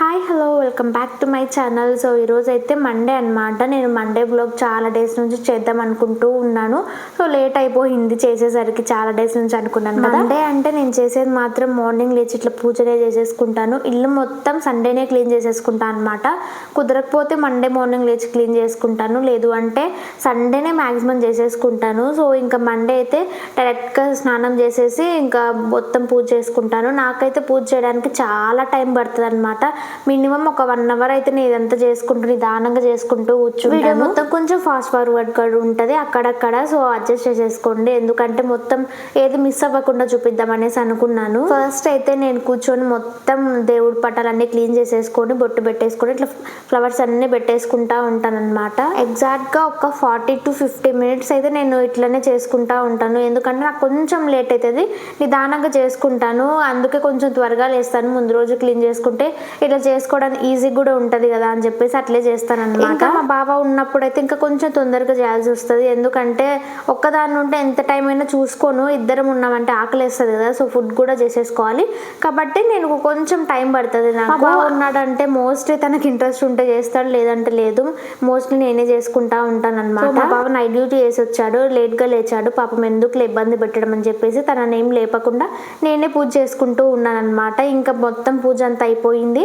Hi hello welcome back to my channel so ఈరోజు అయితే Monday అనమాట నేను మండే బ్లాగ్ చాలా డేస్ నుంచి చేద్దాం అనుకుంటూ ఉన్నాను. సో లేట్ అయిపోయింది చేసేసరికి చాలా డేస్ నుంచి అనుకున్నాను మండే అంటే నేను చేసేది మాత్రం మార్నింగ్ లేచి ఇట్లా పూజనే చేసేసుకుంటాను. ఇల్లు మొత్తం సండేనే క్లీన్ చేసేసుకుంటాను అనమాట కుదరకపోతే మండే మార్నింగ్ లేచి క్లీన్ చేసుకుంటాను. లేదు అంటే సండేనే మ్యాక్సిమం చేసేసుకుంటాను. సో ఇంకా మండే అయితే డైరెక్ట్గా స్నానం చేసేసి ఇంకా మొత్తం పూజ చేసుకుంటాను. నాకైతే పూజ చేయడానికి చాలా టైం పడుతుంది అనమాట మినిమం ఒక వన్ అవర్ అయితే నేను ఇదంతా చేసుకుంటూ నిదానంగా చేసుకుంటూ కూర్చుంటాను. మొత్తం కొంచెం ఫాస్ట్ ఫార్వర్డ్ కూడా ఉంటుంది అక్కడక్కడ సో అడ్జస్ట్ చేసేసుకోండి. ఎందుకంటే మొత్తం ఏది మిస్ అవ్వకుండా చూపిద్దాం అనేసి అనుకున్నాను. ఫస్ట్ అయితే నేను కూర్చొని మొత్తం దేవుడి పటాలన్నీ క్లీన్ చేసేసుకొని బొట్టు పెట్టేసుకొని ఇట్లా ఫ్లవర్స్ అన్ని పెట్టేసుకుంటా ఉంటాను అనమాట ఎగ్జాక్ట్గా ఒక ఫార్టీ టు ఫిఫ్టీ మినిట్స్ అయితే నేను ఇట్లనే చేసుకుంటా ఉంటాను. ఎందుకంటే నాకు కొంచెం లేట్ అవుతుంది నిదానంగా చేసుకుంటాను. అందుకే కొంచెం త్వరగా లేస్తాను. ముందు రోజు క్లీన్ చేసుకుంటే ఇట్లా చేసుకోవడానికి ఈజీ కూడా ఉంటది కదా అని చెప్పేసి అట్లే చేస్తాను అనమాట మా బాబా ఉన్నప్పుడు అయితే ఇంకా కొంచెం తొందరగా చేయాల్సి వస్తుంది. ఎందుకంటే ఒక్కదాన్ని ఉంటే ఎంత టైం అయినా చూసుకోను. ఇద్దరం ఉన్నామంటే ఆకలి వేస్తుంది కదా సో ఫుడ్ కూడా చేసేసుకోవాలి. కాబట్టి నేను కొంచెం టైం పడుతుంది. నాకు బావ ఉన్నాడంటే మోస్ట్లీ తనకి ఇంట్రెస్ట్ ఉంటే చేస్తాడు లేదంటే లేదు. మోస్ట్లీ నేనే చేసుకుంటా ఉంటాను అనమాట మా బావ నైట్ డ్యూటీ చేసి వచ్చాడు లేట్గా లేచాడు. పాపం ఎందుకు ఇబ్బంది పెట్టడం అని చెప్పేసి తనని ఏం లేపకుండా నేనే పూజ చేసుకుంటూ ఉన్నాను అనమాట ఇంకా మొత్తం పూజ అంతా అయిపోయింది.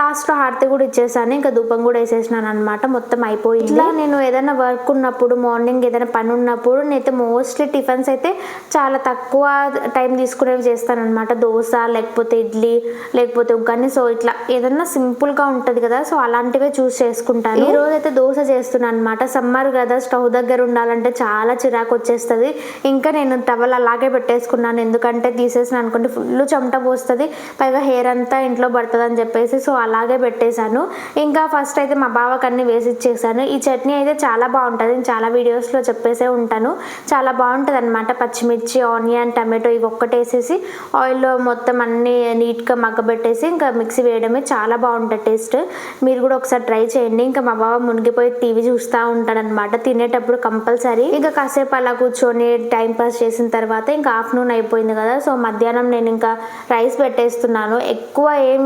లాస్ట్ హారతి కూడా ఇచ్చేసాను ఇంకా ధూపం కూడా వేసేసినాను అనమాట మొత్తం అయిపోయింది. ఇట్లా నేను ఏదైనా వర్క్ ఉన్నప్పుడు మార్నింగ్ ఏదైనా పని ఉన్నప్పుడు నేనైతే మోస్ట్లీ టిఫిన్స్ అయితే చాలా తక్కువ టైం తీసుకునేవి చేస్తాను అనమాట దోశ లేకపోతే ఇడ్లీ లేకపోతే ఉగ్గాని. సో ఇట్లా ఏదైనా సింపుల్గా ఉంటది కదా సో అలాంటివే చూస్ చేసుకుంటాను. ఈ రోజు అయితే దోశ చేస్తున్నాను అనమాట సమ్మర్ కదా స్టవ్ దగ్గర ఉండాలంటే చాలా చిరాకు వచ్చేస్తుంది. ఇంకా నేను టవల్ అలాగే పెట్టేసుకున్నాను. ఎందుకంటే తీసేసిన అనుకుంటే ఫుల్ చెమట పోస్తుంది. పైగా హెయిర్ అంతా ఇంట్లో పడుతుంది అని చెప్పేసి సో అలాగే పెట్టేశాను. ఇంకా ఫస్ట్ అయితే మా బావకి అన్ని వేసి ఇచ్చేసాను. ఈ చట్నీ అయితే చాలా బాగుంటుంది. నేను చాలా వీడియోస్లో చెప్పేసే ఉంటాను. చాలా బాగుంటుంది అనమాట పచ్చిమిర్చి ఆనియన్ టమాటో ఇవి ఒక్కటి వేసేసి ఆయిల్లో మొత్తం అన్నీ నీట్గా మగ్గబెట్టేసి ఇంకా మిక్సీ వేయడమే చాలా బాగుంటుంది టేస్ట్ మీరు కూడా ఒకసారి ట్రై చేయండి. ఇంకా మా బావ మునిగిపోయి టీవీ చూస్తూ ఉంటాడనమాట తినేటప్పుడు కంపల్సరీ. ఇంకా కాసేపు అలా కూర్చొని టైం పాస్ చేసిన తర్వాత ఇంకా ఆఫ్టర్నూన్ అయిపోయింది కదా. సో మధ్యాహ్నం నేను ఇంకా రైస్ పెట్టేస్తున్నాను. ఎక్కువ ఏం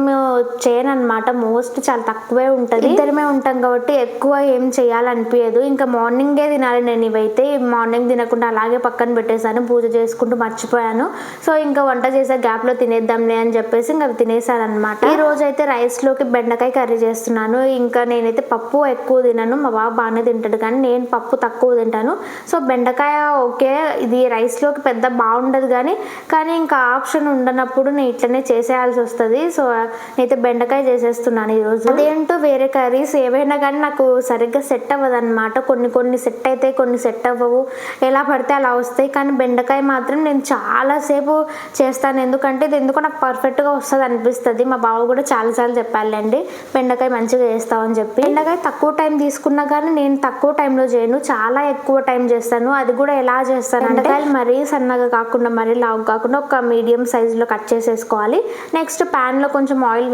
చే అనమాట మోస్ట్ చాలా తక్కువే ఉంటుంది. ఇద్దరమే ఉంటాం కాబట్టి ఎక్కువ ఏం చేయాలనిపించదు ఇంకా మార్నింగే తినాలి నేను ఇవైతే. మార్నింగ్ తినకుండా అలాగే పక్కన పెట్టేశాను. పూజ చేసుకుంటూ మర్చిపోయాను. సో ఇంకా వంట చేసే గ్యాప్లో తినేద్దాంలే అని చెప్పేసి ఇంకా తినేసాను అనమాట ఈ రోజు అయితే రైస్లోకి బెండకాయ కర్రీ చేస్తున్నాను. ఇంకా నేనైతే పప్పు ఎక్కువ తినను. మా బాబు బాగానే తింటాడు కానీ నేను పప్పు తక్కువ తింటాను. సో బెండకాయ ఓకే. ఇది రైస్లోకి పెద్ద బాగుండదు కానీ కానీ ఇంకా ఆప్షన్ ఉండనప్పుడు నేను ఇట్లనే చేసేయాల్సి వస్తుంది. సో నేనైతే బెండకాయ చేసేస్తున్నాను ఈరోజు. అదేంటో వేరే కర్రీస్ ఏవైనా కానీ నాకు సరిగ్గా సెట్ అవ్వదు అనమాట కొన్ని కొన్ని సెట్ అయితే కొన్ని సెట్ అవ్వవు. ఎలా పడితే అలా వస్తాయి. కానీ బెండకాయ మాత్రం నేను చాలాసేపు చేస్తాను. ఎందుకంటే ఇది ఎందుకో నాకు పర్ఫెక్ట్గా వస్తుంది అనిపిస్తుంది. మా బావ కూడా చాలాసార్లు చెప్పాలండి బెండకాయ మంచిగా చేస్తామని చెప్పి. బెండకాయ తక్కువ టైం తీసుకున్నా కానీ నేను తక్కువ టైంలో చేయను. చాలా ఎక్కువ టైం చేస్తాను. అది కూడా ఎలా చేస్తాను బెండకాయలు మరీ సన్నగా కాకుండా మరీ లావు కాకుండా ఒక మీడియం సైజులో కట్ చేసేసుకోవాలి. నెక్స్ట్ ప్యాన్లో కొంచెం ఆయిల్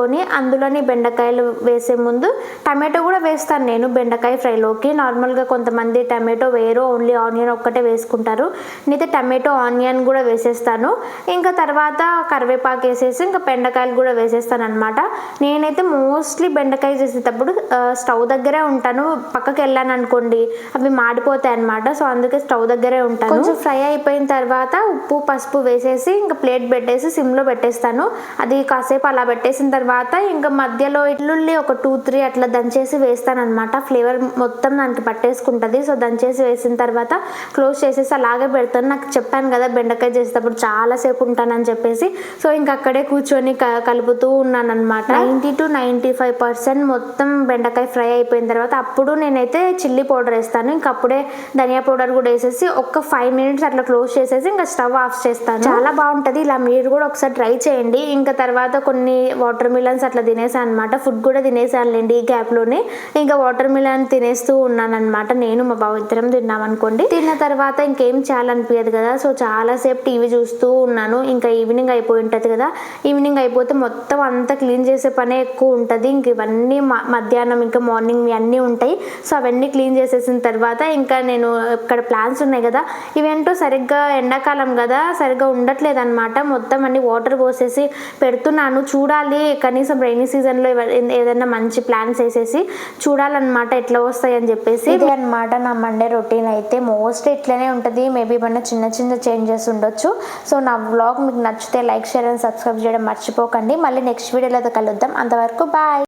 తీసుకొని అందులోని బెండకాయలు వేసే ముందు టమాటో కూడా వేస్తాను నేను బెండకాయ ఫ్రైలోకి. నార్మల్గా కొంతమంది టమాటో వేరు ఓన్లీ ఆనియన్ ఒక్కటే వేసుకుంటారు. నేనైతే టమాటో ఆనియన్ కూడా వేసేస్తాను. ఇంకా తర్వాత కరివేపాకు వేసేసి ఇంకా బెండకాయలు కూడా వేసేస్తాను అనమాట నేనైతే మోస్ట్లీ బెండకాయ చేసేటప్పుడు స్టవ్ దగ్గరే ఉంటాను. పక్కకి వెళ్ళాను అనుకోండి అవి మాడిపోతాయి అనమాట సో అందుకే స్టవ్ దగ్గరే ఉంటాను. కొంచెం ఫ్రై అయిపోయిన తర్వాత ఉప్పు పసుపు వేసేసి ఇంకా ప్లేట్ పెట్టేసి సిమ్లో పెట్టేస్తాను. అది కాసేపు అలా పెట్టేసిన తర్వాత ఇంకా మధ్యలో ఇల్లుల్లి ఒక టూ త్రీ అట్లా దంచేసి వేస్తాను అనమాట ఫ్లేవర్ మొత్తం దానికి పట్టేసుకుంటుంది. సో దంచేసి వేసిన తర్వాత క్లోజ్ చేసేసి అలాగే పెడతాను. నాకు చెప్పాను కదా బెండకాయ చేసేటప్పుడు చాలా సేపు ఉంటానని చెప్పేసి. సో ఇంకా అక్కడే కూర్చొని క- కలుపుతూ ఉన్నాను అనమాట ninety two ninety five percent మొత్తం బెండకాయ ఫ్రై అయిపోయిన తర్వాత అప్పుడు నేనైతే చిల్లీ పౌడర్ వేస్తాను. ఇంకా అప్పుడే ధనియా పౌడర్ కూడా వేసేసి ఒక్క ఫైవ్ మినిట్స్ అట్లా క్లోజ్ చేసేసి ఇంకా స్టవ్ ఆఫ్ చేస్తాను. చాలా బాగుంటది. ఇలా మీరు కూడా ఒకసారి ట్రై చేయండి. ఇంకా తర్వాత కొన్ని వాటర్ మిలన్స్ అట్లా తినేసాను అనమాట ఫుడ్ కూడా తినేసానులేండి ఈ గ్యాప్లోనే. ఇంకా వాటర్ మిలన్ తినేస్తూ ఉన్నాను అనమాట నేను మా బావ ఇద్దరం తిన్నాం అనుకోండి. తిన్న తర్వాత ఇంకేం చేయాలనిపించదు కదా. సో చాలాసేపు టీవీ చూస్తూ ఉన్నాను. ఇంకా ఈవినింగ్ అయిపోయి ఉంటుంది కదా. ఈవినింగ్ అయిపోతే మొత్తం అంతా క్లీన్ చేసే పనే ఎక్కువ ఉంటుంది. ఇంక ఇవన్నీ మ- మధ్యాహ్నం ఇంకా మార్నింగ్ అన్నీ ఉంటాయి. సో అవన్నీ క్లీన్ చేసేసిన తర్వాత ఇంకా నేను ఇక్కడ ప్లాన్స్ ఉన్నాయి కదా. ఇవేంటో సరిగ్గా ఎండాకాలం కదా. సరిగ్గా ఉండట్లేదు అనమాట మొత్తం అన్ని వాటర్ పోసేసి పెడుతున్నాను. చూడాలి. కనీసం రైనీ సీజన్లో ఏదైనా మంచి ప్లాన్స్ వేసేసి చూడాలన్నమాట ఎట్లా వస్తాయి అని చెప్పేసి. ఇదే అనమాట నా మండే రొటీన్ అయితే. మోస్ట్ ఇట్లనే ఉంటుంది. మేబీ ఏమైనా చిన్న చిన్న చేంజెస్ ఉండొచ్చు. సో నా వ్లాగ్ మీకు నచ్చితే లైక్ షేర్ అండ్ సబ్స్క్రైబ్ చేయడం మర్చిపోకండి. మళ్ళీ నెక్స్ట్ వీడియోలో కలుద్దాం. అంతవరకు బాయ్